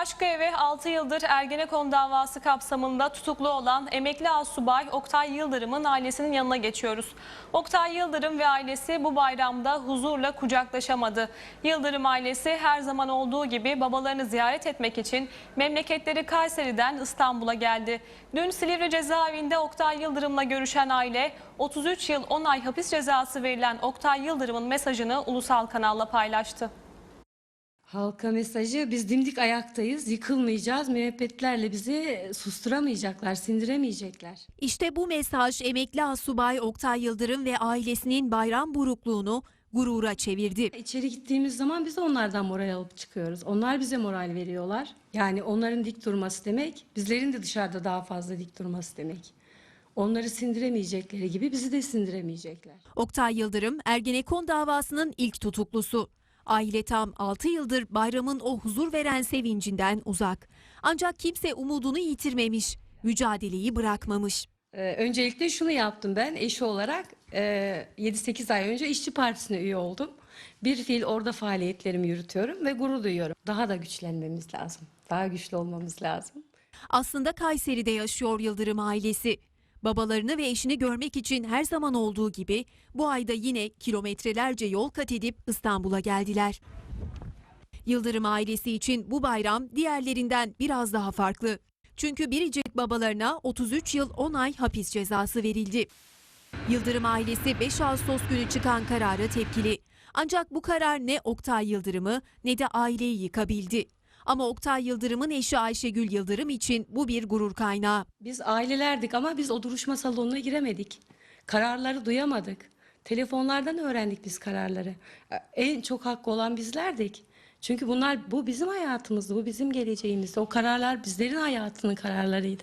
başka eve 6 yıldır Ergenekon davası kapsamında tutuklu olan emekli asubay Oktay Yıldırım'ın ailesinin yanına geçiyoruz. Oktay Yıldırım ve ailesi bu bayramda huzurla kucaklaşamadı. Yıldırım ailesi her zaman olduğu gibi babalarını ziyaret etmek için memleketleri Kayseri'den İstanbul'a geldi. Dün Silivri cezaevinde Oktay Yıldırım'la görüşen aile 33 yıl 10 ay hapis cezası verilen Oktay Yıldırım'ın mesajını ulusal kanalla paylaştı. Halka mesajı biz dimdik ayaktayız, yıkılmayacağız. Müebbetlerle bizi susturamayacaklar, sindiremeyecekler. İşte bu mesaj emekli asubay Oktay Yıldırım ve ailesinin bayram burukluğunu gurura çevirdi. İçeri gittiğimiz zaman biz de onlardan moral alıp çıkıyoruz. Onlar bize moral veriyorlar. Yani onların dik durması demek, bizlerin de dışarıda daha fazla dik durması demek. Onları sindiremeyecekleri gibi bizi de sindiremeyecekler. Oktay Yıldırım Ergenekon davasının ilk tutuklusu. Aile tam 6 yıldır bayramın o huzur veren sevincinden uzak. Ancak kimse umudunu yitirmemiş, mücadeleyi bırakmamış. Ee, öncelikle şunu yaptım ben eşi olarak. Ee, 7-8 ay önce İşçi Partisi'ne üye oldum. Bir fiil orada faaliyetlerimi yürütüyorum ve gurur duyuyorum. Daha da güçlenmemiz lazım. Daha güçlü olmamız lazım. Aslında Kayseri'de yaşıyor Yıldırım ailesi. Babalarını ve eşini görmek için her zaman olduğu gibi bu ayda yine kilometrelerce yol kat edip İstanbul'a geldiler. Yıldırım ailesi için bu bayram diğerlerinden biraz daha farklı. Çünkü biricik babalarına 33 yıl 10 ay hapis cezası verildi. Yıldırım ailesi 5 Ağustos günü çıkan karara tepkili. Ancak bu karar ne Oktay Yıldırım'ı ne de aileyi yıkabildi. Ama Oktay Yıldırım'ın eşi Ayşegül Yıldırım için bu bir gurur kaynağı. Biz ailelerdik ama biz o duruşma salonuna giremedik. Kararları duyamadık. Telefonlardan öğrendik biz kararları. En çok hakkı olan bizlerdik. Çünkü bunlar bu bizim hayatımızdı, bu bizim geleceğimizdi. O kararlar bizlerin hayatının kararlarıydı.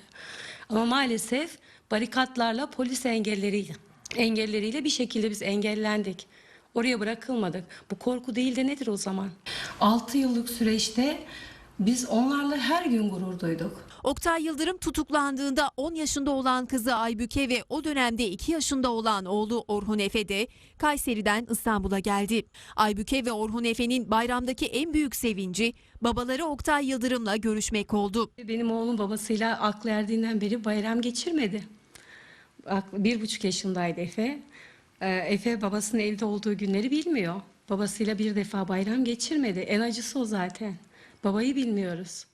Ama maalesef barikatlarla, polis engelleriyle, engelleriyle bir şekilde biz engellendik. Oraya bırakılmadık. Bu korku değil de nedir o zaman? 6 yıllık süreçte biz onlarla her gün gurur duyduk. Oktay Yıldırım tutuklandığında 10 yaşında olan kızı Aybüke ve o dönemde 2 yaşında olan oğlu Orhun Efe de Kayseri'den İstanbul'a geldi. Aybüke ve Orhun Efe'nin bayramdaki en büyük sevinci babaları Oktay Yıldırım'la görüşmek oldu. Benim oğlum babasıyla aklı erdiğinden beri bayram geçirmedi. Bir buçuk yaşındaydı Efe. Ee, Efe babasının evde olduğu günleri bilmiyor. Babasıyla bir defa bayram geçirmedi. En acısı o zaten. Babayı bilmiyoruz.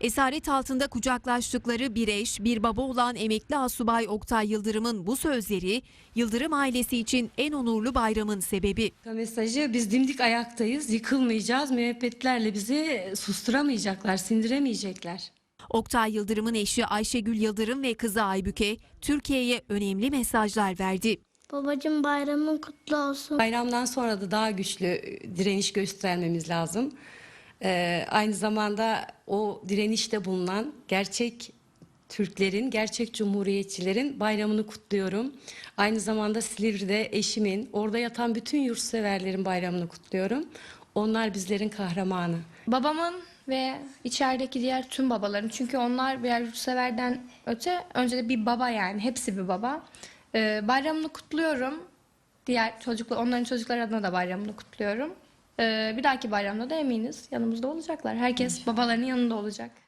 Esaret altında kucaklaştıkları bir eş, bir baba olan emekli asubay Oktay Yıldırım'ın bu sözleri Yıldırım ailesi için en onurlu bayramın sebebi. Mesajı biz dimdik ayaktayız, yıkılmayacağız. Müebbetlerle bizi susturamayacaklar, sindiremeyecekler. Oktay Yıldırım'ın eşi Ayşegül Yıldırım ve kızı Aybüke Türkiye'ye önemli mesajlar verdi. Babacım bayramın kutlu olsun. Bayramdan sonra da daha güçlü e, direniş göstermemiz lazım. Ee, aynı zamanda o direnişte bulunan gerçek Türklerin, gerçek cumhuriyetçilerin bayramını kutluyorum. Aynı zamanda Silivri'de eşimin, orada yatan bütün yurtseverlerin bayramını kutluyorum. Onlar bizlerin kahramanı. Babamın ve içerideki diğer tüm babaların çünkü onlar birer yurtseverden öte önce de bir baba yani hepsi bir baba. Ee, bayramını kutluyorum. Diğer çocuklar onların çocuklar adına da bayramını kutluyorum. Ee, bir dahaki bayramda da eminiz yanımızda olacaklar. Herkes babalarının yanında olacak.